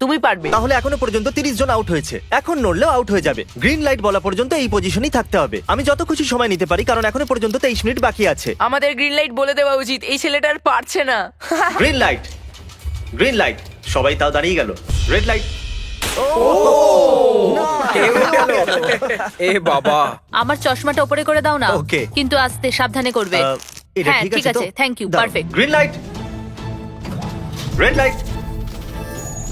তুমি পারবে। তাহলে এখনও পর্যন্ত তিরিশ জন আউট হয়েছে। এখন নড়লেও আউট হয়ে যাবে। গ্রিন লাইট বলা পর্যন্ত এই পজিশনই থাকতে হবে। আমি যত খুশি সময় নিতে পারি কারণ এখনও পর্যন্ত তেইশ মিনিট বাকি আছে। আমাদের গ্রিন লাইট বলে দেওয়া উচিত এই ছেলেটা আর পারছে না। গ্রিন লাইট গ্রিন লাইট সবাই তাও দাঁড়িয়ে গেল। রেড লাইট এ বাবা। আমার চশমাটা উপরে করে দাও না। Okay. কিন্তু আস্তে সাবধানে করবে। এটা হ্যাঁ ঠিক ঠিক আছে আছে thank you perfect green light red light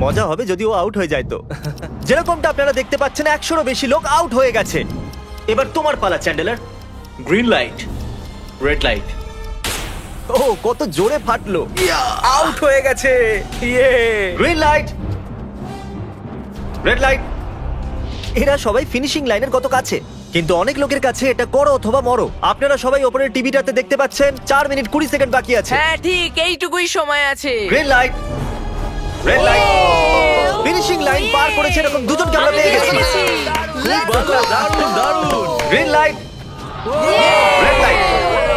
মজা হবে যদি ও আউট হয়ে যায় তো। যেরকমটা আপনারা দেখতে পাচ্ছেন একশোরও বেশি লোক আউট হয়ে গেছে। এবার তোমার পালা Chandler. Green light red light ও কত জোরে ফাটলো। আউট হয়ে গেছে। ইয়ে। গ্রিন লাইট রেড লাইট এরা সবাই ফিনিশিং লাইনের কত কাছে? কিন্তু অনেক লোকের কাছে এটা করো অথবা মরো। আপনারা সবাই ওপরের টিভিটাতে দেখতে পাচ্ছেন চার মিনিট কুড়ি সেকেন্ড বাকি আছে। হ্যাঁ ঠিক এইটুকুই সময় আছে। Green light red light finishing line পার করেছে এরকম দুজনকে আমরা পেয়ে গেছি? দারুণ দারুণ গ্রিন লাইট রেড লাইট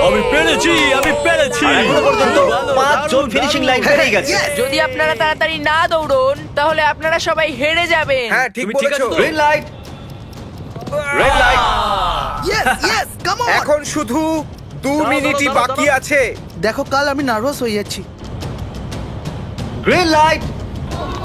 আমি পেরেছি আমি পেরেছি। আর এখনও পর্যন্ত ভালো, পাঁচ জন দারুণ, ফিনিশিং লাইন পেরিয়ে গেছে। যদি আপনারা তাড়াতাড়ি না দৌড়ন তাহলে আপনারা সবাই হেরে যাবেন। হ্যাঁ ঠিক ঠিক বলেছ? গ্রিন লাইট রেড লাইট এখন শুধু দু মিনিটই বাকি আছে। দেখো কাল আমি নার্ভাস হয়ে যাচ্ছি। গ্রিন লাইট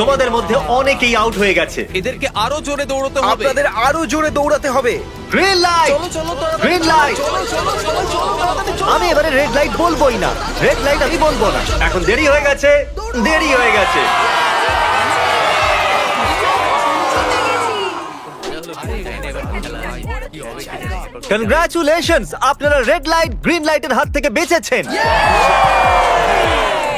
তোমাদের মধ্যে অনেকেই আউট হয়ে গেছে। এদেরকে আরও জোরে দৌড়তে হবে। আপনাদের আরও জোরে দৌড়াতে হবে। গ্রিন লাইট গ্রিন লাইট আমি এবারে রেড লাইট বলবোই না। রেড লাইট আমি বলব না। এখন দেরি হয়ে গেছে। দেরি হয়ে গেছে। কনগ্রাচুলেশনস আপনারা রেড লাইট গ্রিন লাইটের হাত থেকে বেঁচেছেন।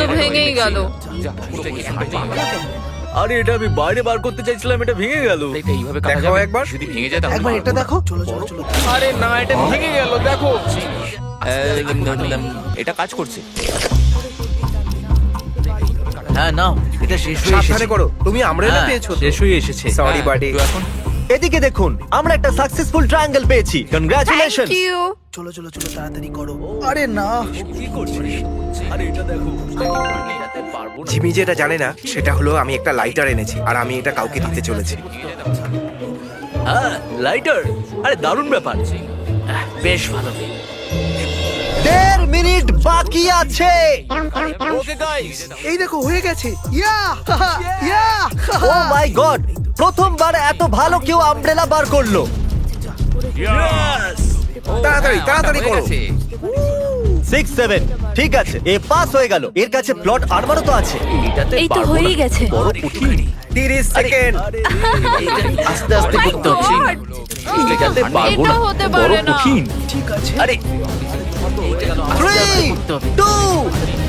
তো ভেঙেই গেল। আরে এটা আমি বাইরে বার করতে চাইছিলাম এটা ভেঙে গেল। দেখাও একবার। একবার এটা দেখো। চলো চলো চলো। আরে না এটা ভেঙে গেল দেখো। এটা কাজ করছে। হ্যাঁ নাও এটা শেষ হয়ে এসেছে। করো। তুমি আমরেলা হ্যাঁ, পেয়েছ শেষ হয়ে এসেছে। সরি বাডি এখন এদিকে দেখুন আমরা একটা সাকসেসফুল ট্রায়াঙ্গেল পেয়েছি। কনগ্রাচুলেশন থ্যাংক ইউ চলো চলো চলো তাড়াতাড়ি করো। আরে না। কি করছিস? আরে এটা দেখো। জিমি যেটা জানে না সেটা হলো আমি একটা লাইটার এনেছি আর আমি এটা কাউকে দিতে চলেছি। হ্যাঁ লাইটার আরে দারুণ ব্যাপার। বেশ ভালো। দেড় মিনিট বাকি আছে। ওকে গাইস এই দেখো হয়ে গেছে। ইয়া ইয়া ও মাই গড প্রথমবার এত ভালো কেউ আমব্রেলা বার করল। তাড়াতাড়ি তাড়াতাড়ি করো। সিক্স সেভেন ঠিক আছে এ পাস হয়ে গেল। এর কাছে প্লট আর্মারও তো আছে। এই তো হয়েই গেছে। বড় কঠিন। 30 সেকেন্ড আস্তে আস্তে করতে হচ্ছে এটাতে পারব না। বড় কঠিন। ঠিক আছে। আরে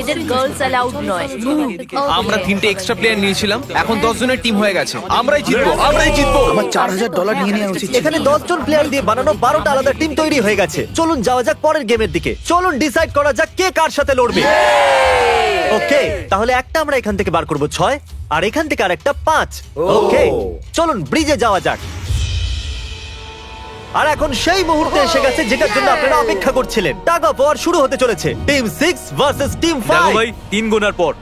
এদের গার্লস অ্যালাউড নয়। আমরা তিনটে এক্সট্রা প্লেয়ার নিয়েছিলাম এখন দশ জনের টিম হয়ে গেছে। আমরাই জিতবো আমরাই জিতবো। আমার চার হাজার ডলার নিয়ে নেওয়া উচিত এখানে দশ জন প্লেয়ার দিয়ে বানানো বারোটা আলাদা টিম তৈরি হয়ে গেছে। চলুন যাওয়া যাক পরের গেমের দিকে। চলুন ডিসাইড করা যাক কে কার সাথে লড়বে। ওকে তাহলে একটা আমরা এখান থেকে বার করব ছয় আর এখান থেকে আরেকটা পাঁচ। ওকে চলুন ব্রিজে যাওয়া যাক। আর এখন সেই মুহূর্তে এসে গেছে যেটার জন্য আপনারা অপেক্ষা করছিলেন। টাগ অফ ওয়ার শুরু হতে চলেছে। Team six versus team five. ভাই তিন গোনার পর।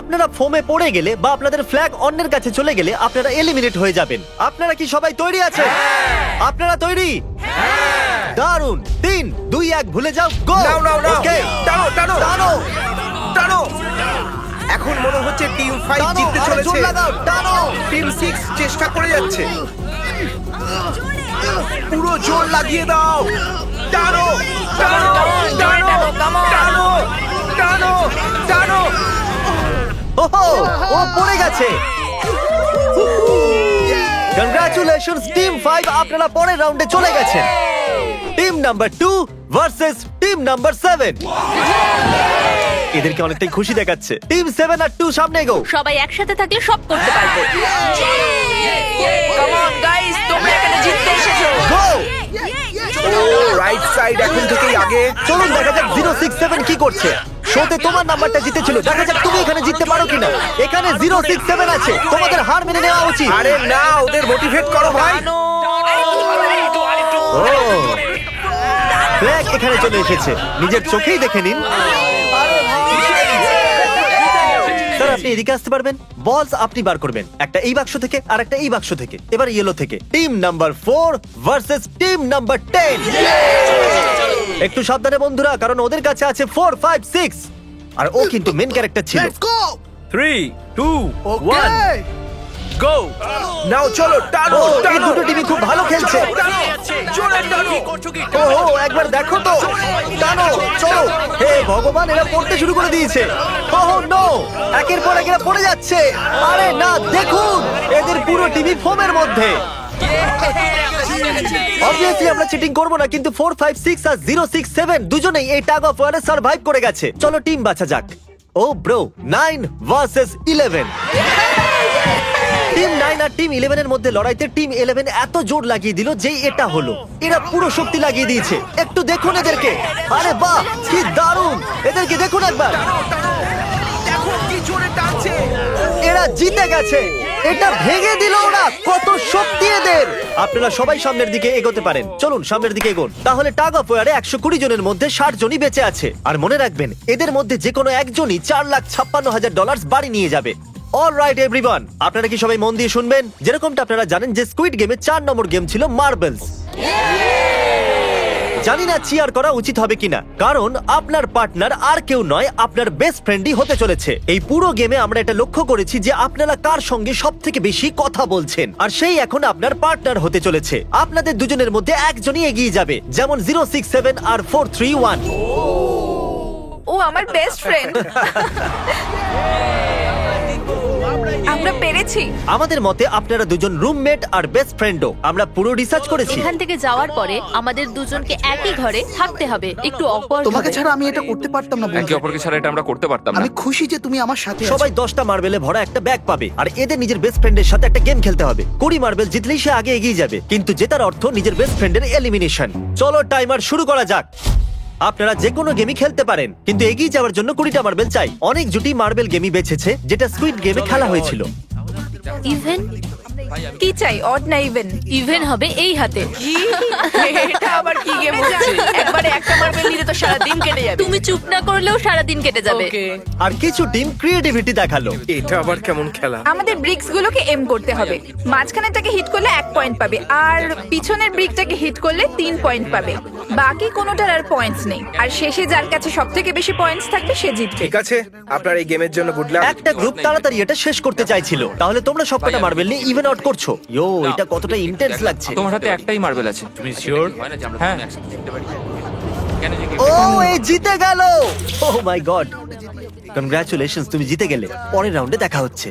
আপনারা ফোমে পড়ে গেলে বা আপনাদের ফ্ল্যাগ অন্যের কাছে চলে গেলে আপনারা এলিমিনেট হয়ে যাবেন। আপনারা কি সবাই তৈরি আছেন আপনারা তৈরি? দারুণ তিন দুই এক ভুলে যাও গো নাও নাও নাও! ওকে টানো টানো! টানো! টানো! এখন মনে হচ্ছে টিম 5 জিততে চলেছে। টানো! টিম 6 চেষ্টা করে যাচ্ছে। পুরো জোর লাগিয়ে দাও। টানো টানো টানো টানো টানো টানো। ওহো, ও পড়ে গেছে। কংগ্রাচুলেশনস টিম ফাইভ আপনারা পরের রাউন্ডে চলে গেছেন। Team number two versus team number seven এদেরকে অনেকটাই খুশি দেখাচ্ছে। টিম সেভেন আর টু সামনে গো সবাই একসাথে থাকলে সব করতে পারব। কাম অন গাইস তোমরা এখানে জিততে এসেছ। গো রাইট সাইড এখন থেকেই আগে। চলুন দেখা যাক জিরো সিক্স সেভেন কি করছে। শোতে তোমার নাম্বারটা জিতেছিল। দেখা যাক তুমি এখানে জিততে পারো কিনা। এখানে জিরো সিক্স সেভেন আছে। তোমাদের হার মেনে নেওয়া উচিত। আরে না ওদের মোটিভেট করো ভাই। ও। ফ্ল্যাগ এখানে চলে এসেছে। নিজের চোখেই দেখে নিন স্যার আপনি এদিকে আসতে পারবেন বলস আপনি বার করবেন। একটা এই বাক্স থেকে আর একটা এই বাক্স থেকে। এবার ইয়েলো থেকে। Team number four versus team number ten একটু সাবধানে বন্ধুরা কারণ ওদের কাছে আছে ফোর ফাইভ সিক্স আর ও কিন্তু মেন ক্যারেক্টার ছিল। Three two one go now চলো টানো এই টানো। দুটো টিমই খুব ভালো খেলছে। জোরে টানো। ও একবার দেখো তো। টানো চলো হে ভগবান এরা পড়তে শুরু করে দিয়েছে। ও নো একের পর এক এরা পড়ে যাচ্ছে। আরে না দেখুন এদের পুরো টিভি ফোমের মধ্যে। অবভিয়াসলি আমরা চিটিং করব না কিন্তু ফোর ফাইভ সিক্স আর জিরো সিক্স সেভেন দুজনেই এই টাগ অফ ওয়ারে সার্ভাইভ করে গেছে। চলো টিম বাছা যাক। ও bro nine versus eleven team nine আর টিম ইলেভেন এর মধ্যে লড়াইতে টিম ইলেভেন এত জোর লাগিয়ে দিল যেই এটা হলো। এরা পুরো শক্তি লাগিয়ে দিয়েছে। একটু দেখুন এদেরকে। আরে বাহ, কি দারুণ। এদেরকে দেখুন একবার। এরা জিতে গেছে। এটা ভেঙে দিল ওরা। কত শক্তি এদের। আপনারা সবাই সামনের দিকে এগোতে পারেন। চলুন সামনের দিকে এগোন। তাহলে টাগ অফ ওয়ারে একশো কুড়ি জনের মধ্যে ষাট জনই বেঁচে আছে। আর মনে রাখবেন, এদের মধ্যে যে কোনো একজনই চার লাখ ছাপ্পান্ন হাজার ডলার বাড়ি নিয়ে যাবে। অল রাইট এভরিওয়ান আপনারা কি সবাই মন দিয়ে শুনবেন? যেরকমটা আপনারা জানেন যে স্কুইড গেমে চার নম্বর গেম ছিল মার্বেলস জানি না চিয়ার করা উচিত হবে কিনা কারণ আপনার পার্টনার আর কেউ নয় আপনার বেস্ট ফ্রেন্ডই হতে চলেছে। এই পুরো গেমে আমরা এটা লক্ষ্য করেছি যে আপনারা কার সঙ্গে সব থেকে বেশি কথা বলছেন আর সেই এখন আপনার পার্টনার হতে চলেছে। আপনাদের দুজনের মধ্যে একজনই এগিয়ে যাবে যেমন জিরো সিক্স সেভেন আর ফোর থ্রি ওয়ান ও আমার বেস্ট ফ্রেন্ড আমরা পেরেছি। আমাদের মতে আপনারা দুজন রুমমেট আর বেস্ট ফ্রেন্ডও আমরা পুরো রিসার্চ করেছি। এখান থেকে যাওয়ার পরে আমাদের দুজনকে একই ঘরে থাকতে হবে। একটু অকওয়ার্ড তোমাকে ছাড়া আমি এটা করতে পারতাম না একে বন্ধু। অপরকে ছাড়া এটা আমরা করতে পারতাম না। আমি খুশি যে তুমি আমার সাথে আছো। সবাই দশটা মার্বেলে ভরা একটা ব্যাগ পাবে। আর এদের নিজের বেস্ট ফ্রেন্ডের সাথে একটা গেম খেলতে হবে। কুড়ি মার্বেল জিতলেই সে আগে এগিয়ে যাবে। কিন্তু জেতার অর্থ নিজের বেস্ট ফ্রেন্ডের এলিমিনেশন চলো টাইমার শুরু করা যাক। আপনারা যে কোনো গেমই খেলতে পারেন। কিন্তু এগিয়ে যাওয়ার জন্য কুড়িটা মার্বেল চাই। অনেক জুটি মার্বেল গেমই বেছেছে যেটা স্কুইড গেমে খেলা হয়েছিল। ইভেন কি চাই? অড না ইভেন ইভেন হবে এই হাতে। কি এটা আবার কি গেম হচ্ছে একবারে একটা মার্বেল নিলে তো সারা দিন কেটে যাবে। তুমি চুপ না করলেও সারা দিন কেটে যাবে। আর কিছু টিম ক্রিয়েটিভিটি দেখাল। এটা আবার কেমন খেলা? আমাদের ব্রিক্স গুলোকে এম করতে হবে। মাঝখানেরটাকে হিট করলে এক পয়েন্ট পাবে আর পিছনের ব্রিকটাকে হিট করলে তিন পয়েন্ট পাবে। বাকি কোনোটার আর পয়েন্টস নেই। আর শেষে যার কাছে সব থেকে বেশি পয়েন্টস থাকবে সে জিতবে। ঠিক আছে আপনার এই গেমের জন্য গুড লাক একটা গ্রুপ তাড়াতাড়ি এটা শেষ করতে চাইছিল। তাহলে তোমরা সবকটা মার্বেল নিয়ে ইভেন আউট করছ? ইয়ো এটা কতটা ইন্টেন্স লাগছে। তোমার হাতে একটাই মার্বেল আছে। তুমি শিওর হ্যাঁ। ও এই জিতে গেল! ও মাই গড কনগ্রাচুলেশনস তুমি জিতে গেলে। পরের রাউন্ডে দেখা হচ্ছে।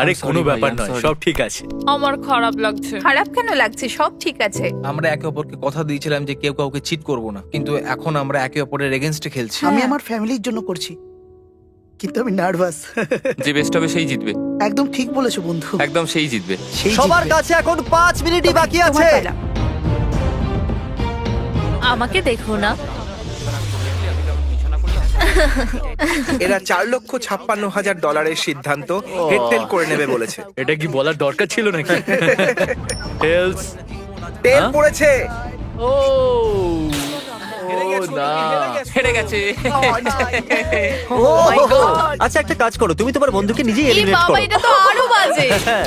আরে কোনো ব্যাপার নয় সব ঠিক আছে। আমার খারাপ লাগছে। খারাপ কেন লাগছে? সব ঠিক আছে। আমরা একে অপরকে কথা দিয়েছিলাম যে কেউ কাউকে চিট করব না। কিন্তু এখন আমরা একে অপরের এগেনস্টে খেলছি। আমি আমার ফ্যামিলির জন্য করছি। কিন্তু আমি নার্ভাস যে বেস্ট হবে সেই জিতবে। একদম ঠিক বলেছ বন্ধু। একদম সেই জিতবে। সেই সবার জিতবে। কাছে এখন পাঁচ মিনিটই বাকি আছে। আমাকে দেখো না। এরা চার লক্ষ ছাপ্পান্ন হাজার ডলারের সিদ্ধান্ত হেডটেল করে নেবে বলেছে। এটা কি বলার দরকার ছিল নাকি? টেলস টেল হ্যাঁ? পড়েছে। ও। না। হেরে গেছে। ও আচ্ছা একটা কাজ করো তুমি তোমার বন্ধুকে নিজেই এই এলিমিনেট বাবা করো। এটা তো আরও বাজে। হ্যাঁ।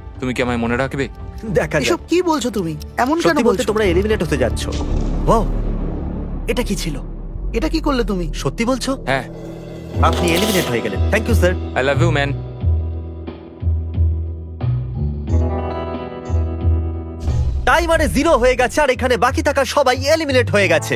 তুমি কি আমায় মনে রাখবে? দেখা যাক। এসব কি বলছো তুমি? এমন কেন সত্যি বলতে বলছো? তোমরা এলিমিনেট হতে যাচ্ছ। ও এটা কি ছিল? এটা কি করলে তুমি? সত্যি বলছো? হ্যাঁ। আপনি এলিমিনেট হয়ে গেলেন। Thank you sir I love you man টাইমারে zero হয়ে গেছে আর এখানে বাকি থাকা সবাই এলিমিনেট হয়ে গেছে।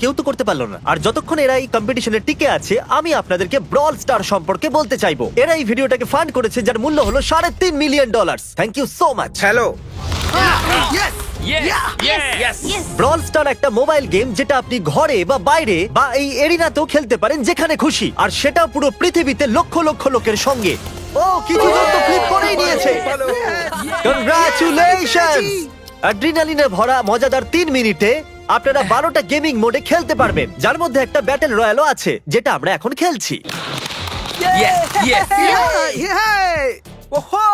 কেউ তো করতে পারল না। আর যতক্ষণ এরা এই কম্পিটিশনে টিকে আছে আমি আপনাদেরকে ব্রল স্টার সম্পর্কে বলতে চাইব। এরা এই ভিডিওটাকে ফান্ড করেছে যার মূল্য হলো সাড়ে তিন million dollar thank you so much hello brawl star একটা মোবাইল গেম যেটা আপনি ঘরে বা বাইরে বা এই এরিনাতেও খেলতে পারেন যেখানে খুশি। আর সেটা পুরো পৃথিবীতে লক্ষ লক্ষ লোকের সঙ্গে। ও কিছু জন তো ফ্লিপ করেই নিয়েছে। কনগ্রাচুলেশনস অ্যাড্রিনালিনে ভরা মজাদার তিন মিনিটে আপনারা বারোটা গেমিং মোডে খেলতে পারবেন যার মধ্যে একটা ব্যাটেল রয়্যালও আছে যেটা আমরা এখন খেলছি। Yeah! ওহো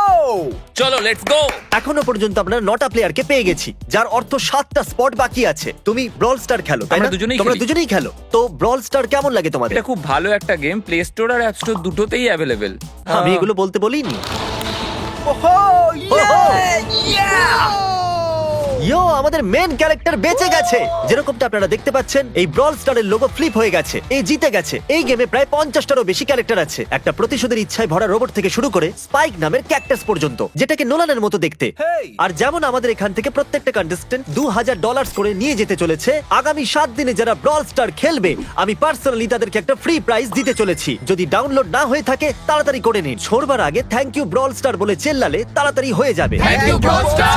চলো লেটস গো এখনও পর্যন্ত আমরা নটা প্লেয়ারকে পেয়ে গেছি যার অর্থ সাতটা স্পট বাকি আছে। তুমি ব্রল স্টার খেলো তাই আমরা না? দুজনেই তোমরা খেলি। দুজনেই খেলো। তো ব্রল স্টার কেমন লাগে তোমাদের? এটা খুব ভালো একটা গেম প্লে স্টোর আর অ্যাপ স্টোর দুটোতেই অ্যাভেলেবেল আমি এগুলো বলতে বলিনি। ওহো ইয়ো আমাদের মেন ক্যারেক্টার বেঁচে গেছে। যেরকমটা আপনারা দেখতে পাচ্ছেন এই ব্রল স্টারের লোগো ফ্লিপ হয়ে গেছে। এই জিতে গেছে। এই গেমে প্রায় পঞ্চাশটারও বেশি ক্যারেক্টার আছে। একটা প্রতিশোধের ইচ্ছায় ভরা রোবট থেকে শুরু করে স্পাইক নামের ক্যাকটাস পর্যন্ত যেটাকে নোলানের মতো দেখতে। আর যেমন আমাদের এখান থেকে প্রত্যেকটা কন্টেস্টেন্ট দু হাজার ডলার করে নিয়ে যেতে চলেছে আগামী সাত দিনে যারা ব্রল স্টার খেলবে আমি পার্সোনালি তাদেরকে একটা ফ্রি প্রাইজ দিতে চলেছি। যদি ডাউনলোড না হয়ে থাকে তাড়াতাড়ি করে নিন। ছোড়বার আগে থ্যাংক ইউ ব্রল স্টার বলে চেল্লালে তাড়াতাড়ি হয়ে যাবে। Thank you brawl star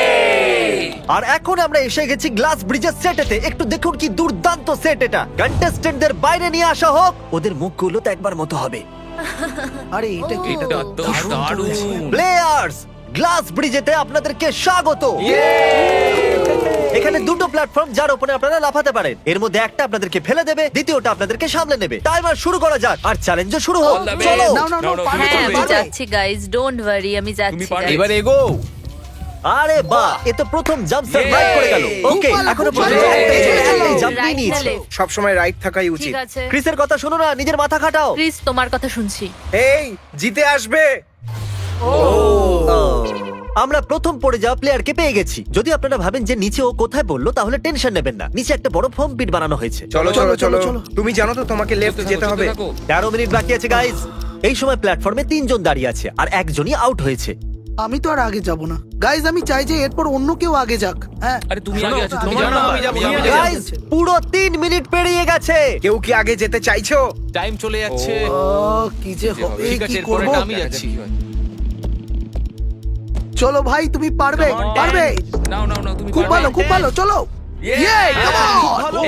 আর এখন আমরা এসে গেছি গ্লাস ব্রিজের সেটেতে একটু দেখুন কি দুর্দান্ত সেট এটা। কন্টেস্টেন্টদের বাইরে নিয়ে আসা হোক ওদের মুখগুলো তো একবার মতো হবে। আরে এটা কি? এটা তো দারুণ প্লেয়ার্স গ্লাস ব্রিজেতে আপনাদেরকে স্বাগত। এখানে দুটো প্ল্যাটফর্ম যার উপরে আপনারা লাফাতে পারেন। এর মধ্যে একটা আপনাদেরকে ফেলে দেবে দ্বিতীয়টা আপনাদেরকে সামলে নেবে। টাইমার শুরু করা যাক আর চ্যালেঞ্জও শুরু হোক. চলো। হ্যাঁ আমি যাচ্ছি গাইজ ডোন্ট ওয়ারি আমি যাচ্ছি এবার এগো। আরে বাহ এ তো প্রথম জাম্প সার্ভাইভ করে গেল। ওকে এখনও পর্যন্ত। একটাই ছেলে একটাই জাম্প নিয়ে নিয়েছে। left? সব সময় রাইট থাকাই উচিত। ঠিক আছে। ক্রিসের কথা শোনো না নিজের মাথা খাটাও। প্লিজ তোমার কথা শুনছি। এই জিতে আসবে। আমরা প্রথম পড়ে যাওয়া প্লেয়ারকে পেয়ে গেছি। যদি আপনারা ভাবেন যে নিচে ও কোথায় বলল তাহলে টেনশন নেবেন না। নিচে একটা বড় ফর্ম পিট বানানো হয়েছে। চলো চলো চলো, চলো চলো। তুমি জানো তো তোমাকে লেফট যেতে হবে। তেরো মিনিট বাকি আছে গাইজ এই সময় প্ল্যাটফর্মে তিনজন দাঁড়িয়ে আছে আর একজনই আউট হয়েছে। আমি তো আর আগে যাব না। গাইজ আমি চাই যে এরপর অন্য কেউ আগে যাক। হ্যাঁ। আরে তুমি আগে আছো তুমি জানো আমি যাব আমি আমি যাব। যাব। গাইজ পুরো তিন মিনিট পেরিয়ে গেছে। কেউ কি আগে যেতে চাইছো? টাইম চলে যাচ্ছে। ও, কি যে হবে। কি করব? আমি যাচ্ছি। চলো ভাই তুমি পারবে? পারবে? নাও নাও নাও তুমি খুব ভালো খুব ভালো চলো!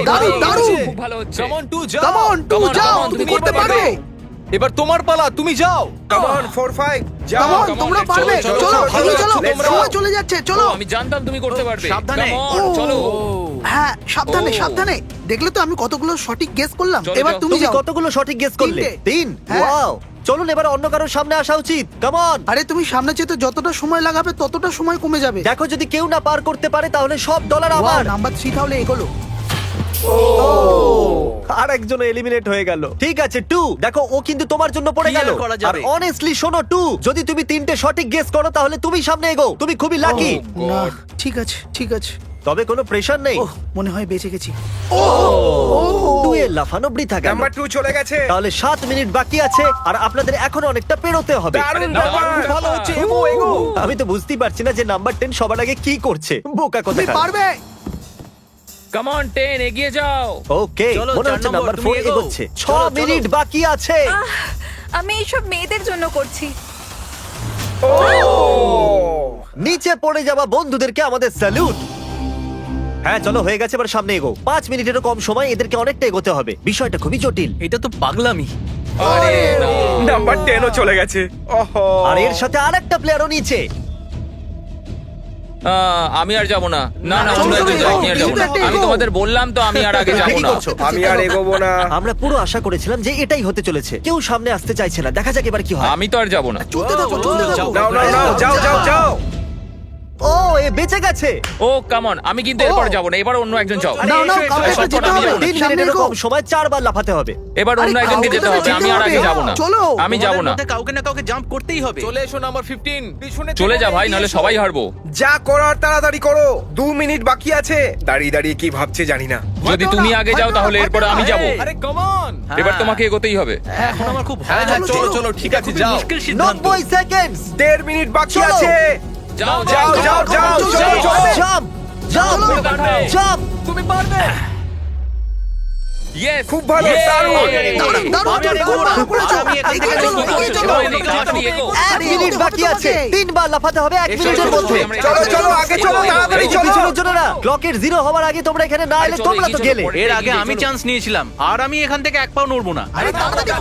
দারুণ দারুণ। ভালো হচ্ছে। কাম অন টু যাও তুমি করতে পারবে। এবার তোমার পালা তুমি যাও। কাম অন 4 5 যাও। কাম on, তোমরা পারবে চলো, চলো চলো, চলো চলো. সময় যাচ্ছে চলো। আমি জানতাম তুমি করতে পারবে। সাবধানে। Come on, চলো। হ্যাঁ সাবধানে ও। সাবধানে। দেখলে তো আমি কতগুলো সঠিক গেস করলাম। চলো, এবার। তুমি তুমি যাও। কতগুলো সঠিক গেস করলে? তিনটে। তিন? হ্যাঁ। ওয়াও চলুন এবার অন্য কারোর সামনে আসা উচিত। কেমন আরে তুমি সামনে যেতে যতটা সময় লাগাবে ততটা সময় কমে যাবে। দেখো যদি কেউ না পার করতে পারে তাহলে সব ডলার আমার। নাম্বার থ্রি তাহলে এগোলো। আর একজন এলিমিনেট হয়ে গেল। ঠিক আছে টু দেখো ও কিন্তু তোমার জন্য পড়ে কি গেল। আর অনেস্টলি শোনো টু যদি তুমি তিনটে সঠিক গেস করো তাহলে তুমি সামনে এগো। তুমি খুবই লাকি না ঠিক আছে ঠিক আছে। তবে কোনো প্রেশার নেই। ওহ মনে হয় বেঁচে গেছি। টু এর লাফানো বৃথা গেল। নাম্বার 2 চলে গেছে। তাহলে সাত মিনিট বাকি আছে আর আপনাদের এখন অনেকটা পেরোতে হবে। দারুণ ব্যাপার। খুব ভালো হচ্ছে এগো এগো। আমি তো বুঝতেই পারছি না যে নাম্বার টেন সবার আগে কি করছে। বোকা তুমি কথা পারবে? কাম অন 10 এগিয়ে যাও। ওকে চলো, মনে চার হচ্ছে নম্বর, নাম্বার তুমি ফোর এগোও। এগোচ্ছে। ছ চলো, চলো। মিনিট বাকি আছে। আমি এইসব মেয়েদের জন্য করছি। নিচে পড়ে যাওয়া বন্ধুদেরকে আমাদের স্যালুট হ্যাঁ চলো হয়ে গেছে এবার সামনে এগো পাঁচ মিনিটেরও কম সময় এদেরকে অনেকটা এগোতে হবে। বিষয়টা খুবই জটিল। এটা তো পাগলামি। আরে না নাম্বার 10 ও চলে গেছে। ওহো! আর এর সাথে আরেকটা প্লেয়ারও নিচে। আহ, আমি আর যাব না। না না একজন যাও, আমি আর যাব না। আমি তোমাদের বললাম তো আমি আর আগে যাব কি না আমি আর এগোবো না। আমরা পুরো আশা করেছিলাম যে এটাই হতে চলেছে। কেউ সামনে আসতে চাইছে না। দেখা যাক এবার কি হয়। আমি তো আর যাব না। চলতে থাকো চলতে থাকো। নাও নাও নাও যাও যাও। যাও। ও এ বেঁচে গেছে। ও কাম অন আমি কিন্তু এরপর যাব না এবার অন্য একজন যাও। নাও নাও কাউকে যেতে হবে তিন। কম সময় চারবার লাফাতে হবে। এবার অন্য একজনকে যেতে হবে আমি আর আগে যাব না। চলো। আমি যাব না। কাউকে না কাউকে জাম্প করতেই হবে। চলে এসো নাম্বার 15 পিছনে চলে যা ভাই নাহলে সবাই হারবো। যা করার তাড়াতাড়ি করো। দু মিনিট বাকি আছে। দাঁড়িয়ে দাঁড়িয়ে কি ভাবছে জানি না। যদি তুমি আগে যাও তাহলে এরপরে আমি যাব। আরে কাম অন এবার তোমাকে এগোতেই হবে। এখন আমার খুব হ্যাঁ ভয় হ্যাঁ চলো চলো ঠিক আছে যাও। মুশকিল সিদ্ধান্ত। নব্বই সেকেন্ড দেড় মিনিট বাকি আছে। যাও যাও যাও যাও চলো চলো জাম্প জাম্প জাম্প ইয়েস খুব ভালো, দারুণ। দারুণ, দারুণ, দারুণ, ভালো চলো, এক মিনিট বাকি আছে তিনবার লাফাতে হবে এক মিনিটের মধ্যে চলো চলো আগে চলো তাড়াতাড়ি চলো পিছনের জন্য না ক্লকের জিরো হওয়ার আগে তোমরা এখানে না এলে তোমরা তো গেলে এর আগে আমি চান্স নিয়েছিলাম আর আমি এখান থেকে এক পাও নড়বো না আরে তাড়াতাড়ি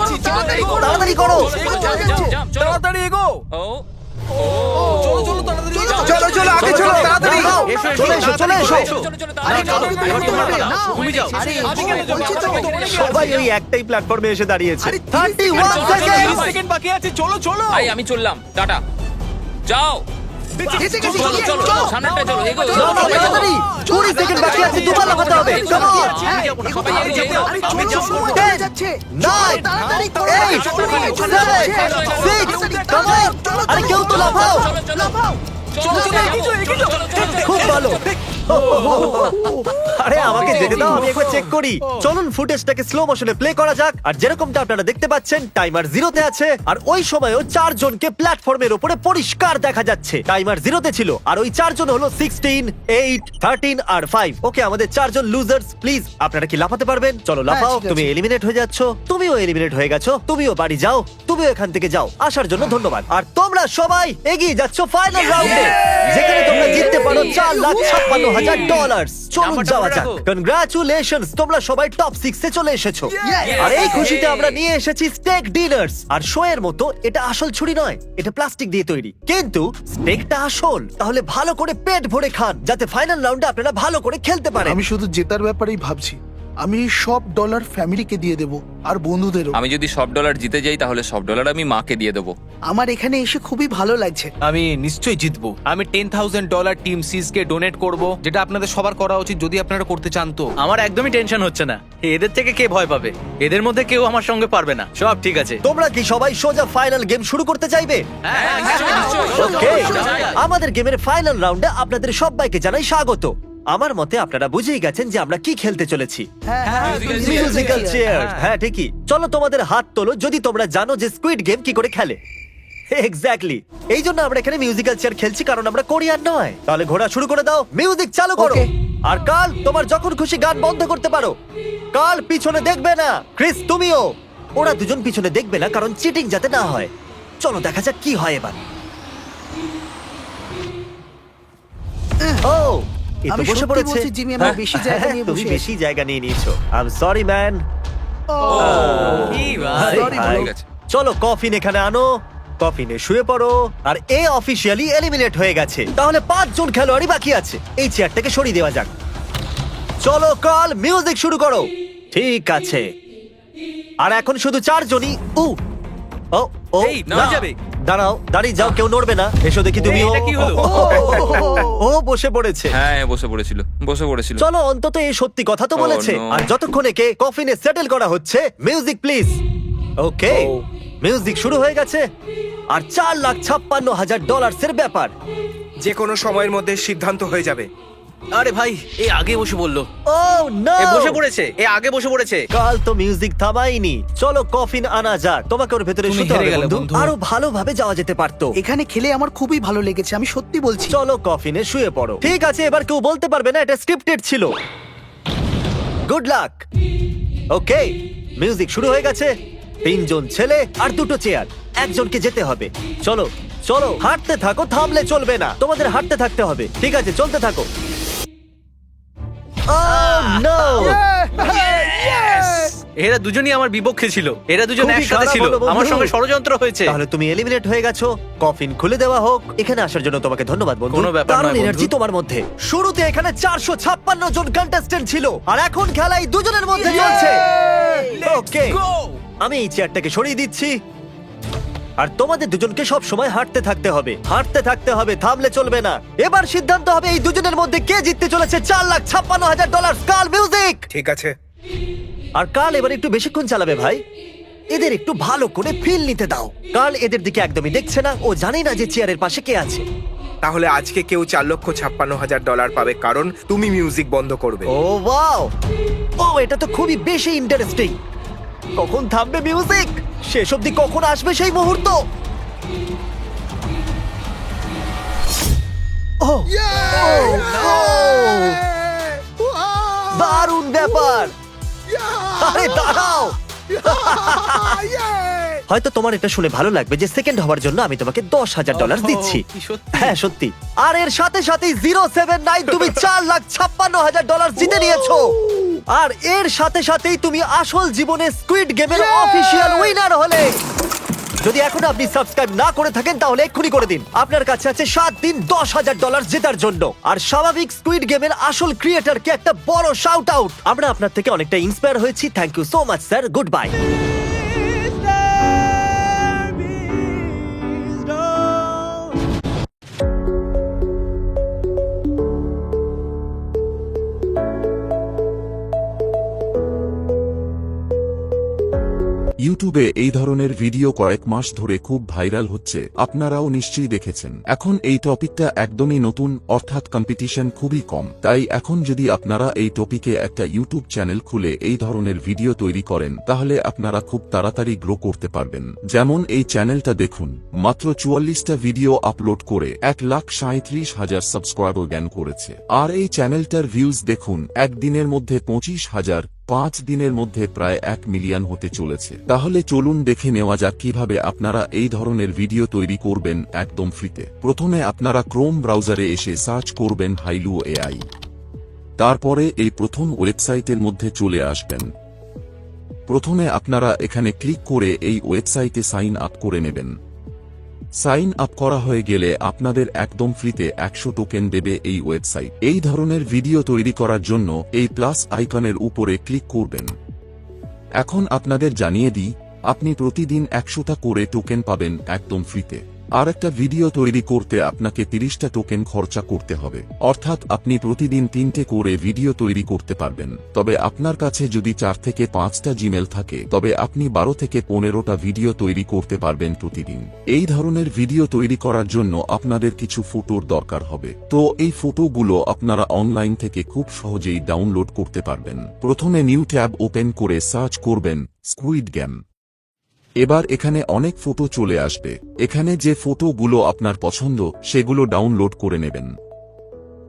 করো, তাড়াতাড়ি করো। তাড়াতাড়ি করো চলো চলো তাড়াতাড়ি চলো চলো আগে চলো তাড়াতাড়ি চলে এসো চলে এসো আরে চলো তুমি যাও আরে আমি কেন সবাই ওই একটাই প্ল্যাটফর্মে এসে দাঁড়িয়েছে 31 সেকেন্ড 30 সেকেন্ড বাকি আছে চলো চলো ভাই আমি চললাম টাটা যাও চলো চলো চলো সামনেটা চলো এগো তাড়াতাড়ি 20 সেকেন্ড বাকি আছে দুবার লাগাতে হবে চলো আরে চলো সময় যাচ্ছে না তাড়াতাড়ি করো 8 7 6 আরে চলো, চলো এগিয়ে যাও এগিয়ে যাও খুব ভালো আরে আমাকে যেতে দাও আমি একবার চেক করি। চলুন ফুটেজটাকে স্লো মোশনে প্লে করা যাক। আর যেরকমটা আপনারা দেখতে পাচ্ছেন টাইমার জিরোতে আছে। আর ওই সময়ও চারজনকে প্ল্যাটফর্মের উপরে পরিষ্কার দেখা যাচ্ছে। টাইমার জিরোতে ছিল। আর ওই চারজন হলো সিক্সটিন এইট থার্টিন আর ফাইভ ওকে আমাদের চারজন লুজার্স প্লিজ আপনারা কি লাফাতে পারবেন? চলো লাফাও তুমি এলিমিনেট হয়ে যাচ্ছ। তুমিও এলিমিনেট হয়ে গেছো। তুমিও বাড়ি যাও। তুমিও এখান থেকে যাও। আসার জন্য ধন্যবাদ। আর তোমরা সবাই এগিয়ে যাচ্ছ ফাইনাল রাউন্ডে যেখানে তোমরা জিততে পারো চার লাখ ছাপ্পান্ন হাজার ডলার চলুন নাম্বারটা যাওয়া মনে যাক। রাখো। কনগ্রাচুলেশনস তোমরা সবাই টপ সিক্সে চলে এসেছ। আর এই খুশিতে আমরা নিয়ে এসেছি স্টেক ডিনার্স আর শো এর মতো এটা আসল ছুরি নয় এটা প্লাস্টিক দিয়ে তৈরি। কিন্তু স্টেকটা আসল তাহলে ভালো করে পেট ভরে খান যাতে ফাইনাল রাউন্ডে আপনারা ভালো করে খেলতে পারেন। আমি শুধু জেতার ব্যাপারেই ভাবছি। আমি এই সব ডলার ফ্যামিলিকে দিয়ে দেব আর বন্ধুদেরও। আমি যদি সব ডলার জিতে যাই তাহলে সব ডলার আমি মাকে দিয়ে দেবো। আমার এখানে এসে খুবই ভালো লাগছে। আমি নিশ্চয়ই জিতবো। আমি ten thousand dollar team seas কে ডোনেট করব যেটা আপনাদের সবার করা উচিত যদি আপনারা করতে চান তো। আমার একদমই টেনশন হচ্ছে না। এদের থেকে কে ভয় পাবে? এদের মধ্যে কেউ আমার সঙ্গে পারবে না। সব ঠিক আছে। তোমরা কি সবাই সোজা ফাইনাল গেম শুরু করতে চাইবে? ওকে আমাদের গেমের ফাইনাল রাউন্ডে আপনাদের সবাইকে জানাই স্বাগত। আমার মতে আপনারা বুঝেই গেছেন যে আমরা কি খেলতে চলেছি। মিউজিক্যাল চেয়ার হ্যাঁ ঠিকই। চলো তোমাদের হাত তোলো যদি তোমরা জানো যে স্কুইড গেম কি করে খেলে। এক্স্যাক্টলি এই জন্য আমরা এখানে মিউজিক্যাল চেয়ার খেলছি কারণ আমরা কোরিয়ান নয়। তাহলে ঘোড়া শুরু করে দাও মিউজিক চালু করো। Okay. আর কাল তোমার যখন খুশি গান বন্ধ করতে পারো। কাল পিছনে দেখবে না ক্রিস তুমিও। ওরা দুজন পিছনে দেখবে না কারণ চিটিং যাতে না হয়। চলো দেখা যাক কি হয় এবার। ও এ তো আমি বসে সত্যি পড়েছে। বলছি, জিমি, আমরা বেশি জায়গা নিয়ে তুমি বসে বেশি জায়গা নিয়ে নিয়েছো। I am sorry man Sorry, ঠিক আছে চলো কফিন এখানে আনো। কফিনে শুয়ে পড়ো আর এ অফিসিয়ালি এলিমিনেট হয়ে গেছে। তাহলে পাঁচজন খেলোয়াড়ই বাকি আছে। এই চেয়ারটাকে সরিয়ে দেওয়া যাক। চলো কাল মিউজিক শুরু করো। ঠিক আছে। আর এখন শুধু চারজনই। উ ও ও এই, না। যাবে। দাঁড়াও দাঁড়িয়ে যাও কেউ নড়বে না। এসো দেখি তুমি। এই, এটা কি হলো? ও বসে পড়েছে। হ্যাঁ বসে পড়েছিল বসে পড়েছিল। চলো অন্তত এই সত্যি কথা তো Oh, বলেছে। no. আর যতক্ষণ একে কফিনে সেটেল করা হচ্ছে মিউজিক প্লিজ ওকে মিউজিক শুরু হয়ে গেছে আর চার লাখ ছাপ্পান্ন হাজার ডলার্স এর ব্যাপার। যে কোনো সময়ের মধ্যে সিদ্ধান্ত হয়ে যাবে। আরে ভাই এ আগে বসে বলল ও নো এ বসে পড়েছে এ আগে বসে পড়েছে। কাল তো মিউজিক থামাইনি চলো কফিন আনা যাক। তোমাকে ওর ভেতরে শুতে হবে বন্ধু। আরও ভালোভাবে যাওয়া যেতে পারতো। এখানে খেলে আমার খুবই ভালো লেগেছে আমি সত্যি বলছি। চলো কফিনে শুয়ে পড়ো। ঠিক আছে এবার কেউ বলতে পারবে না এটা স্ক্রিপ্টেড ছিল। গুড লাক ওকে মিউজিক শুরু হয়ে গেছে। তিনজন ছেলে আর দুটো চেয়ার। একজনকে যেতে হবে। চলো চলো হাঁটতে থাকো থামলে চলবে না। তোমাদের হাঁটতে থাকতে হবে। ঠিক আছে চলতে থাকো। Oh, no! এরা দুজনই আমার বিপক্ষে ছিল। এরা দুজন খুবই একসাথে খারাপ ছিল। হলো, বন্ধু। আমার সঙ্গে ষড়যন্ত্র হয়েছে। তাহলে তুমি এলিমিনেট হয়ে গেছো। কফিন খুলে দেওয়া হোক। এখানে আসার জন্য তোমাকে ধন্যবাদ বন্ধু। কোনো ব্যাপার দারুণ নয়, বন্ধু। এনার্জি তোমার মধ্যে। শুরুতে এখানে চারশো ছাপ্পান্ন জন কন্টেস্টেন্ট ছিল। আর এখন খেলাই দুজনের মধ্যে চলছে। ওকে আমি এই চেয়ারটাকে সরিয়ে দিচ্ছি। আর তোমাদের দুজনকে সব সময় হাঁটতে থাকতে হবে। হাঁটতে থাকতে হবে থামলে চলবে না। এবার সিদ্ধান্ত হবে এই দুজনের মধ্যে কে জিততে চলেছে চার লাখ ছাপ্পান্ন হাজার ডলার কাল মিউজিক। ঠিক আছে। আর কাল এবার একটু বেশিক্ষণ চালাবে ভাই। এদের একটু ভালো করে ফিল নিতে দাও। কাল এদের দিকে একদমই দেখছে না ও জানে না যে চেয়ারের পাশে কে আছে। তাহলে আজকে কেউ চার লক্ষ ছাপ্পান্ন হাজার ডলার পাবে কারণ তুমি মিউজিক বন্ধ করবে। ও ওয়াও ও এটা তো খুবই বেশি ইন্টারেস্টিং কখন থামবে মিউজিক শেষ অবধি কখন আসবে সেই মুহূর্ত? ও দারুণ ব্যাপার। আরে দাঁড়াও। হয়তো তোমার এটা শুনে ভালো লাগবে যে সেকেন্ড হওয়ার জন্য আমি তোমাকে দশ হাজার ডলার দিচ্ছি। কি সত্যি? হ্যাঁ সত্যি। আর এর সাথে সাথে জিরো সেভেন নাইন তুমি চার লাখ ছাপ্পান্ন হাজার ডলার জিতে নিয়েছো। আর এর সাথে সাথেই তুমি আসল জীবনে স্কুইড গেমের অফিসিয়াল উইনার হলে। যদি এখন আপনি সাবস্ক্রাইব না করে থাকেন তাহলে এক্ষুনি করে দিন। আপনার কাছে আছে সাত দিন দশ হাজার ডলার জেতার জন্য। আর স্বাভাবিক স্কুইড গেমের আসল ক্রিয়েটারকে একটা বড় শাউট আউট আমরা আপনার থেকে অনেকটা ইন্সপায়ার হয়েছি। Thank you so much sir good bye ইউটিউবে এই ধরনের ভিডিও কয়েক মাস ধরে খুব ভাইরাল হচ্ছে, আপনারাও নিশ্চয়ই দেখেছেন। এখন এই টপিকটা একদমই নতুন, অর্থাৎ কম্পিটিশন খুবই কম। তাই এখন যদি আপনারা এই টপিকে একটা ইউটিউব চ্যানেল খুলে এই ধরনের ভিডিও তৈরি করেন, তাহলে আপনারা খুব তাড়াতাড়ি গ্রো করতে পারবেন। যেমন এই চ্যানেলটা দেখুন, মাত্র চুয়াল্লিশটা ভিডিও আপলোড করে এক লাখ সাঁত্রিশ হাজার সাবস্ক্রাইবার জ্ঞান করেছে। আর এই চ্যানেলটার ভিউজ দেখুন, একদিনের মধ্যে পঁচিশ হাজার পাঁচ দিনের মধ্যে প্রায় এক মিলিয়ন হতে চলেছে। তাহলে চলুন দেখে নেওয়া যাক কীভাবে আপনারা এই ধরনের ভিডিও তৈরি করবেন একদম ফ্রিতে। প্রথমে আপনারা ক্রোম ব্রাউজারে এসে সার্চ করবেন হাইলু এআই। তারপরে এই প্রথম ওয়েবসাইটের মধ্যে চলে আসবেন। প্রথমে আপনারা এখানে ক্লিক করে এই ওয়েবসাইটে সাইন আপ করে নেবেন। সাইন আপ করা হয়ে গেলে আপনাদের একদম ফ্রিতে একশো টোকেন দেবে এই ওয়েবসাইট। এই ধরনের ভিডিও তৈরি করার জন্য এই প্লাস আইকনের উপরে ক্লিক করবেন। এখন আপনাদের জানিয়ে দিই, আপনি প্রতিদিন একশোটা করে টোকেন পাবেন একদম ফ্রিতে। আর একটা ভিডিও তৈরি করতে আপনাকে তিরিশটা টোকেন খরচা করতে হবে। অর্থাৎ আপনি প্রতিদিন তিনটে করে ভিডিও তৈরি করতে পারবেন। তবে আপনার কাছে যদি চার থেকে পাঁচটা জিমেল থাকে, তবে আপনি বারো থেকে পনেরোটা ভিডিও তৈরি করতে পারবেন প্রতিদিন। এই ধরনের ভিডিও তৈরি করার জন্য আপনাদের কিছু ফটোর দরকার হবে। তো এই ফটোগুলো আপনারা অনলাইন থেকে খুব সহজেই ডাউনলোড করতে পারবেন। প্রথমে নিউ ট্যাব ওপেন করে সার্চ করবেন স্কুইড গেম এবার এখানে অনেক ফটো চলে আসবে। এখানে যে ফটোগুলো আপনার পছন্দ, সেগুলো ডাউনলোড করে নেবেন।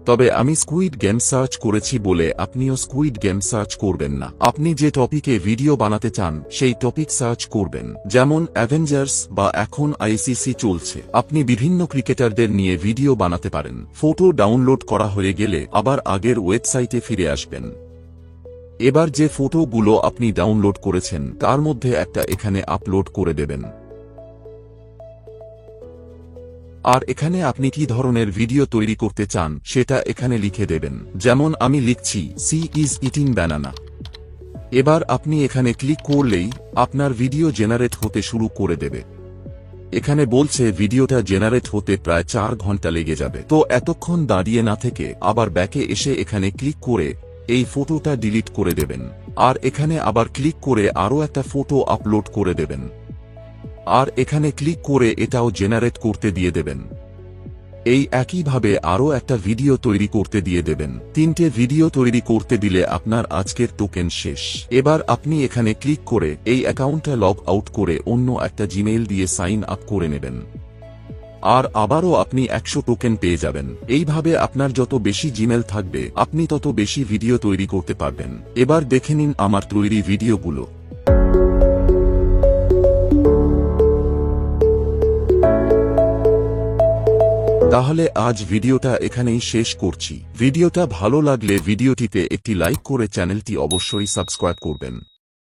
তবে আমি স্কুইড গেম সার্চ করেছি বলে আপনিও স্কুইড গেম সার্চ করবেন না। আপনি যে টপিকে ভিডিও বানাতে চান, সেই টপিক সার্চ করবেন। যেমন অ্যাভেঞ্জার্স বা এখন আইসিসি চলছে। আপনি বিভিন্ন ক্রিকেটারদের নিয়ে ভিডিও বানাতে পারেন। ফটো ডাউনলোড করা হয়ে গেলে আবার আগের ওয়েবসাইটে ফিরে আসবেন। এবার যে ফটোগুলো আপনি ডাউনলোড করেছেন, তার মধ্যে একটা এখানে আপলোড করে দেবেন। আর এখানে আপনি কি ধরনের ভিডিও তৈরি করতে চান, সেটা এখানে লিখে দেবেন। যেমন আমি লিখছি সি ইজ ইটিং ব্যানানা এবার আপনি এখানে ক্লিক করলেই আপনার ভিডিও জেনারেট হতে শুরু করে দেবে। এখানে বলছে ভিডিওটা জেনারেট হতে প্রায় চার ঘণ্টা লেগে যাবে। তো এতক্ষণ দাঁড়িয়ে না থেকে আবার ব্যাকে এসে এখানে ক্লিক করে এই ফটোটা ডিলিট করে দেবেন। আর এখানে আবার ক্লিক করে আরও একটা ফটো আপলোড করে দেবেন। আর এখানে ক্লিক করে এটাও জেনারেট করতে দিয়ে দেবেন। এই একইভাবে আরও একটা ভিডিও তৈরি করতে দিয়ে দেবেন। তিনটে ভিডিও তৈরি করতে দিলে আপনার আজকের টোকেন শেষ। এবার আপনি এখানে ক্লিক করে এই অ্যাকাউন্টটা লগ আউট করে অন্য একটা জিমেইল দিয়ে সাইন আপ করে নেবেন। আর আবারও আপনি একশো টোকেন পেয়ে যাবেন। এইভাবে আপনার যত বেশি জিমেল থাকবে, আপনি তত বেশি ভিডিও তৈরি করতে পারবেন। এবার দেখে নিন আমার তৈরি ভিডিওগুলো তাহলে আজ ভিডিওটা এখানেই শেষ করছি। ভিডিওটা ভালো লাগলে ভিডিওটিতে একটি লাইক করে চ্যানেলটি অবশ্যই সাবস্ক্রাইব করবেন।